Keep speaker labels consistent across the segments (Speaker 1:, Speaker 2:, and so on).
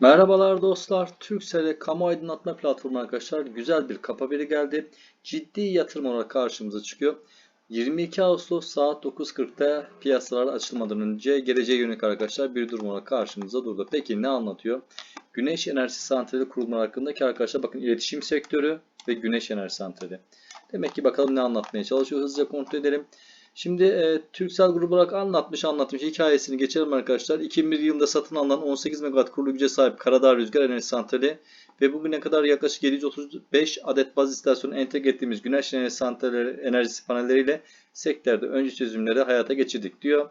Speaker 1: Merhabalar dostlar. Turkcell'e kamu aydınlatma platformu arkadaşlar güzel bir kapa veri geldi. Ciddi yatırım olarak karşımıza çıkıyor. 22 Ağustos saat 9.40'da piyasalar açılmadan önce geleceğe yönelik arkadaşlar bir durum olarak karşımıza durdu. Peki ne anlatıyor? Güneş enerjisi santrali kurulmaları hakkındaki arkadaşlar bakın iletişim sektörü ve güneş enerji santrali. Demek ki bakalım ne anlatmaya çalışıyor. Hızlıca kontrol edelim. Şimdi e, Turkcell grubu olarak anlatmış anlatmış hikayesini geçelim arkadaşlar. 2001 yılında satın alınan 18 MW kurulu güce sahip Karadağ Rüzgar Enerji Santrali ve bugüne kadar yaklaşık 735 adet baz istasyonu entegre ettiğimiz güneş enerji santralleri enerjisi panelleriyle sektörde önce çözümleri hayata geçirdik diyor.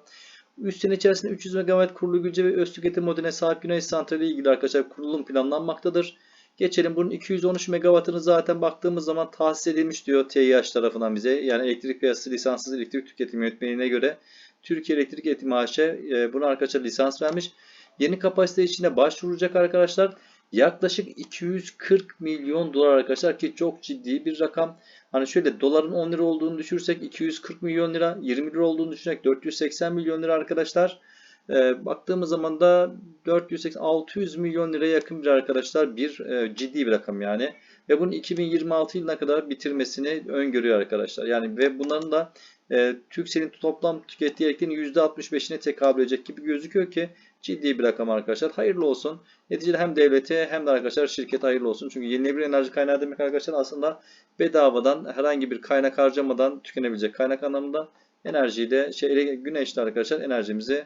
Speaker 1: 3 sene içerisinde 300 MW kurulu güce ve öz tüketim modeline sahip güneş santrali ilgili arkadaşlar kurulum planlanmaktadır. Geçelim bunun 213 megawattını zaten baktığımız zaman tahsis edilmiş diyor TİH tarafından bize. Yani elektrik piyasası lisanssız elektrik tüketim yönetmeliğine göre Türkiye Elektrik Eğitim AŞ e, buna arkadaşlar lisans vermiş. Yeni kapasite içinde başvuracak arkadaşlar. Yaklaşık 240 milyon dolar arkadaşlar ki çok ciddi bir rakam. Hani şöyle doların 10 lira olduğunu düşürsek 240 milyon lira, 20 lira olduğunu düşünerek 480 milyon lira arkadaşlar. E, baktığımız zaman da 480-600 milyon liraya yakın bir arkadaşlar bir e, ciddi bir rakam yani. Ve bunu 2026 yılına kadar bitirmesini öngörüyor arkadaşlar. Yani ve bunların da e, Türkcell'in toplam tükettiği elektriğin %65'ine tekabül edecek gibi gözüküyor ki ciddi bir rakam arkadaşlar. Hayırlı olsun. Neticede hem devlete hem de arkadaşlar şirkete hayırlı olsun. Çünkü yenilenebilir enerji kaynağı demek arkadaşlar aslında bedavadan herhangi bir kaynak harcamadan tükenebilecek kaynak anlamında enerjiyle şey, güneşle arkadaşlar enerjimizi